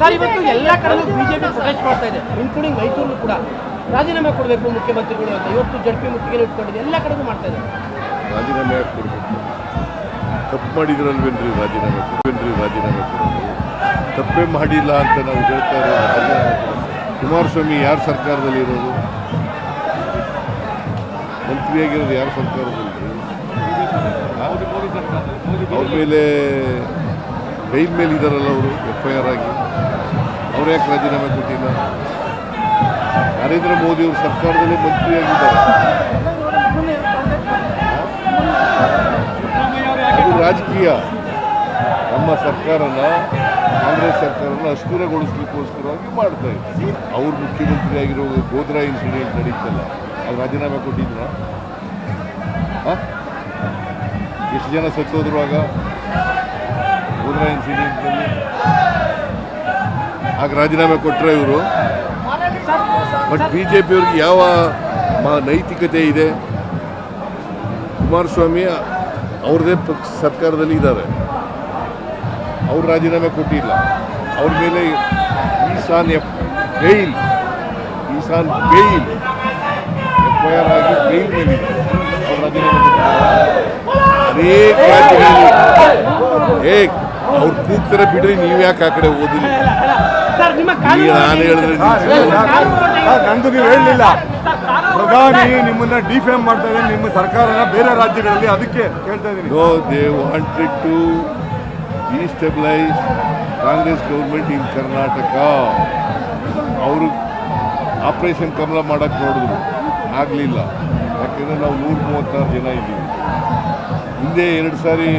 Sir ಇವತ್ತು ಎಲ್ಲ ಕಡೆಯೂ ಬಿಜೆಪಿ ಪ್ರೊಟೆಸ್ಟ್ ಮಾಡ್ತಾ ಇದೆ ಇನ್ಕ್ಲೂಡಿಂಗ್ ಮೈಸೂರು ಕೂಡ. ರಾಜೀನಾಮೆ ಕೊಡಬೇಕು ಮುಖ್ಯಮಂತ್ರಿಗಳು ಅಂತ ಇವತ್ತು ಜಡ್ಪಿ ಮುತ್ತಿಗೆ ಇಟ್ಕೊಂಡಿದೆ, ಎಲ್ಲ ಕಡೆನೂ ಮಾಡ್ತಾ ಇದೆ ರಾಜೀನಾಮೆ ಕೊಡಬೇಕು. ತಪ್ಪು ಮಾಡಿದ್ರಲ್ವೇನ್ರಿ ರಾಜೀನಾಮೆ ಕೊಡ್ಬೇನ್ರಿ ರಾಜೀನಾಮೆ ಕೊಡೋದು? ತಪ್ಪೇ ಮಾಡಿಲ್ಲ ಅಂತ ನಾವು ಹೇಳ್ತಾ ಇರೋದು. ಕುಮಾರಸ್ವಾಮಿ ಯಾರ ಸರ್ಕಾರದಲ್ಲಿ ಇರೋದು? ಮಂತ್ರಿಯಾಗಿರೋದು ಯಾರ ಸರ್ಕಾರದಲ್ಲಿ? ಅವ್ರ ಮೇಲೆ ಬೈಲ್ ಮೇಲೆ ಇದ್ದಾರಲ್ಲ ಅವರು, ಎಫ್ ಐ ಆರ್ ಆಗಿ. ಅವ್ರು ಯಾಕೆ ರಾಜೀನಾಮೆ ಕೊಟ್ಟಿಲ್ಲ. ನರೇಂದ್ರ ಮೋದಿ ಅವರು ಸರ್ಕಾರದಲ್ಲಿ ಮಂತ್ರಿಯಾಗಿದ್ದಾರೆ. ಅದು ರಾಜಕೀಯ. ನಮ್ಮ ಸರ್ಕಾರನ, ಕಾಂಗ್ರೆಸ್ ಸರ್ಕಾರನ ಅಸ್ಥಿರಗೊಳಿಸ್ಲಿಕ್ಕೋಸ್ಕರವಾಗಿ ಮಾಡ್ತಾ ಇದ್ದಾರೆ ಅವ್ರು ಮುಖ್ಯಮಂತ್ರಿ ಆಗಿರೋ ಗೋದ್ರಾ ಇನ್ಸಿಡೆಂಟ್ ನಡೀತಲ್ಲ. ಅದು ರಾಜೀನಾಮೆ ಕೊಟ್ಟಿದ್ರ? ಎಷ್ಟು ಜನ ಸತ್ತೋದ್ರು ಆಗ? ಗೋದ್ರಾ ಇನ್ಸಿಡೆಂಟ್ನಲ್ಲಿ ಆಗ ರಾಜೀನಾಮೆ ಕೊಟ್ಟರೆ ಇವರು. ಬಟ್ ಬಿ ಜೆ ಪಿಯವ್ರಿಗೆ ಯಾವ ನೈತಿಕತೆ ಇದೆ? ಕುಮಾರಸ್ವಾಮಿ, ಅವ್ರದೇ ಪಕ್ಷ ಸರ್ಕಾರದಲ್ಲಿ ಇದ್ದಾರೆ. ಅವ್ರು ರಾಜೀನಾಮೆ ಕೊಟ್ಟಿಲ್ಲ. ಅವ್ರ ಮೇಲೆ ಈಶಾನ್ ಎಫ್ ಬೇಲ್ ಈಶಾನ್ ಬೇಲ್ ಎಫ್ ಐ ಆರ್ ಆಗಿ ಬೇಲ್ ಮೇಲೆ ಅವ್ರು ರಾಜೀನಾಮೆ ಅನೇಕ ರಾಜ್ಯಗಳಲ್ಲಿ ಅವ್ರು ಕೂಗ್ತಾರೆ ಬಿಡ್ರಿ ನೀವು ಯಾಕೆ ಆ ಕಡೆ ಓದಿಲ್ಲ ನಾನು ಹೇಳಿದ್ರೆ ನಂದು ನೀವು ಹೇಳಲಿಲ್ಲ. ಪ್ರಧಾನಿ ನಿಮ್ಮನ್ನ ಡಿಫೇಮ್ ಮಾಡ್ತಾ ಇದ್ದಾರೆ ನಿಮ್ಮ ಸರ್ಕಾರನ ಬೇರೆ ರಾಜ್ಯಗಳಲ್ಲಿ ಅದಕ್ಕೆ ಕೇಳ್ತಾ ಇದ್ದೀನಿ. They to destabilize Congress government in Karnataka ಅವರು ಆಪರೇಷನ್ ಕಮಲ ಮಾಡಕ್ಕೆ ನೋಡಿದ್ರು. ಆಗಲಿಲ್ಲ. ಯಾಕೆಂದರೆ ನಾವು ನೂರ ಮೂವತ್ತಾರು ಜನ ಇದ್ದೀವಿ. ಹಿಂದೆ ಎರಡು ಸಾರಿ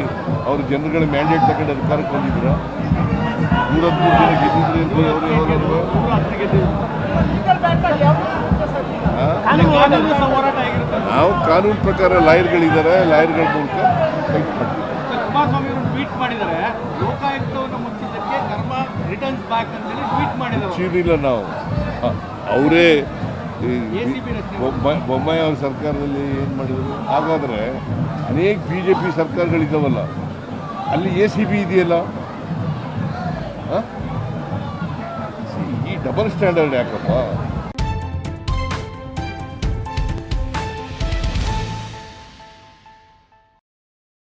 ಅವರು ಜನಗಳ ಮ್ಯಾಂಡೇಟ್ ತಗೊಂಡು ಅಧಿಕಾರಕ್ಕೆ ಬಂದಿದ್ರ. ನೂರ ಹದಿಮೂರು ಜನ ಗೆದ್ದಿದ್ರು ನಾವು ಕಾನೂನು ಪ್ರಕಾರ ಲಾಯರ್ಗಳಿದ್ದಾರೆ ಲಾಯರ್ಗಳ ಮೂಲಕ ಫೈಟ್ ಮಾಡ್ತೀವಿ. ಚೀನಿಲ್ಲ ನಾವು. ಅವರೇ ಬೊಮ್ಮಾಯಿ ಅವ್ರ ಸರ್ಕಾರದಲ್ಲಿ ಏನು ಮಾಡಿದ್ರು? ಹಾಗಾದರೆ ಅನೇಕ ಬಿ ಜೆ ಪಿ ಸರ್ಕಾರಗಳಿದ್ದಾವಲ್ಲ ಅಲ್ಲಿ ಎ ಸಿ ಬಿ ಇದೆಯಲ್ಲ? ಈ ಡಬಲ್ ಸ್ಟ್ಯಾಂಡರ್ಡ್ ಯಾಕಪ್ಪ?